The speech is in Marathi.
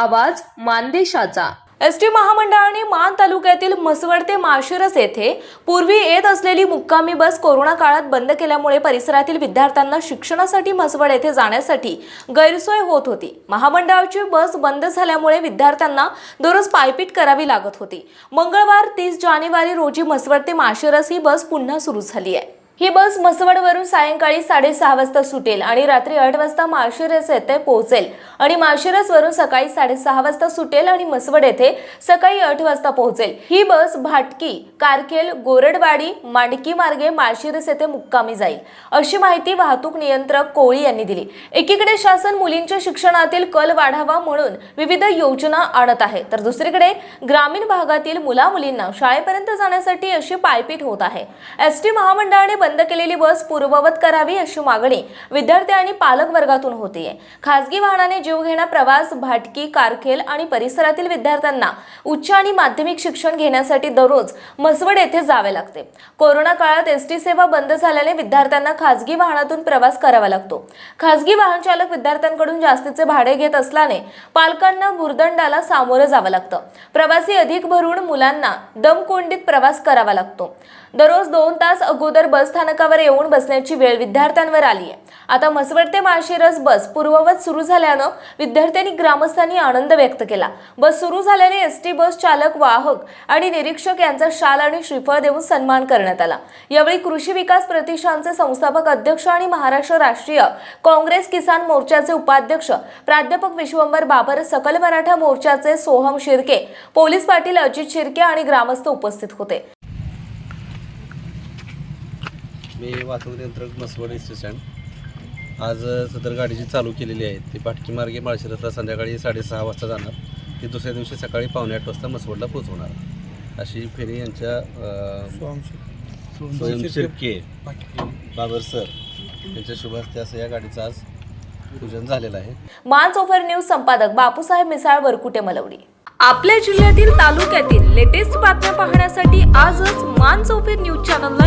आवाज मानदेशाचा. एस टी महामंडळाने मान तालुक्यातील म्हसवड ते माशिरस येथे पूर्वी येत असलेली मुक्कामी बस कोरोना काळात बंद केल्यामुळे परिसरातील विद्यार्थ्यांना शिक्षणासाठी म्हसवड येथे जाण्यासाठी गैरसोय होत होती. महामंडळाची बस बंद झाल्यामुळे विद्यार्थ्यांना दररोज पायपीट करावी लागत होती. मंगळवार तीस जानेवारी रोजी म्हसवड ते माशिरस ही बस पुन्हा सुरू झाली आहे. ही बस मसवडवरून सायंकाळी साडेसहा वाजता सुटेल आणि रात्री आठ वाजता माळशिरस येथे पोहोचेल. आणि माळशिरसवरून सकाळी साडेसहा वाजता सुटेल आणि म्हसवड येथे सकाळी आठ वाजता पोहोचेल. ही बस भाटकी कारखेल गोरडवाडी मांडकी मार्गे माळशिरस येथे मुक्कामी जाईल. अशी माहिती वाहतूक नियंत्रक कोळी यांनी दिली. एकीकडे शासन मुलींच्या शिक्षणातील कल वाढावा म्हणून विविध योजना आणत आहे तर दुसरीकडे ग्रामीण भागातील मुला मुलींना शाळेपर्यंत जाण्यासाठी अशी पायपीट होत आहे. एस टी महामंडळाने बंद केलेली बस पूर्ववत करावी अशी मागणी विद्यार्थी आणि पालक वर्गातून होतीये. खासगी वाहनाने जीवघेणा प्रवास भाटकी कारखेल आणि परिसरातील विद्यार्थ्यांना उच्च आणि माध्यमिक शिक्षण घेण्यासाठी दररोज मसवड येथे जावे लागते. कोरोना काळात एस टी सेवा बंद झाल्याने विद्यार्थ्यांना खासगी वाहनातून प्रवास करावा लागतो. खासगी वाहन चालक विद्यार्थ्यांकडून जास्तीचे भाडे घेत असल्याने पालकांना भुर्दंडाला सामोरं जावं लागतं. प्रवासी अधिक भरून मुलांना दमकोंडीत प्रवास करावा लागतो. दररोज दोन तास अगोदर बस स्थानकावर येऊन बसण्याची वेळ विद्यार्थ्यांवर आली आहे. आता म्हसवड ते माळशिरस बस पूर्ववत सुरू झाल्यानं विद्यार्थ्यांनी ग्रामस्थांनी आनंद व्यक्त केला. बस सुरू झाल्याने एस टी बस चालक वाहक आणि निरीक्षक यांचा शाल आणि श्रीफळ देऊन सन्मान करण्यात आला. यावेळी कृषी विकास प्रतिष्ठानचे संस्थापक अध्यक्ष आणि महाराष्ट्र राष्ट्रीय काँग्रेस किसान मोर्चाचे उपाध्यक्ष प्राध्यापक विश्वंभर बाबर सकल मराठा मोर्चाचे सोहम शिर्के पोलीस पाटील अजित शिर्के आणि ग्रामस्थ उपस्थित होते. मी वाहतूक नियंत्रक मसवड स्टेशन आज सदर गाडी जी चालू केलेली आहे ती भाटकी मार्गे माळशिरसला संध्याकाळी साडेसहा वाजता जाणार. ती दुसऱ्या दिवशी सकाळी पावणे आठ वाजता मसवडला पोहोचवणार. अशी फेरी यांच्या अ, स्वयं शिर्के बाबर सर. यांच्या शुभ हस्ते असं या गाडीचं आज पूजन झालेलं आहे. मान चोफर न्यूज संपादक बापूसाहेब मिसाळ वरकुटे मलवडी. आपल्या जिल्ह्यातील तालुक्यातील लेटेस्ट बातम्या पाहण्यासाठी आजच मान चौफेर न्यूज चॅनलला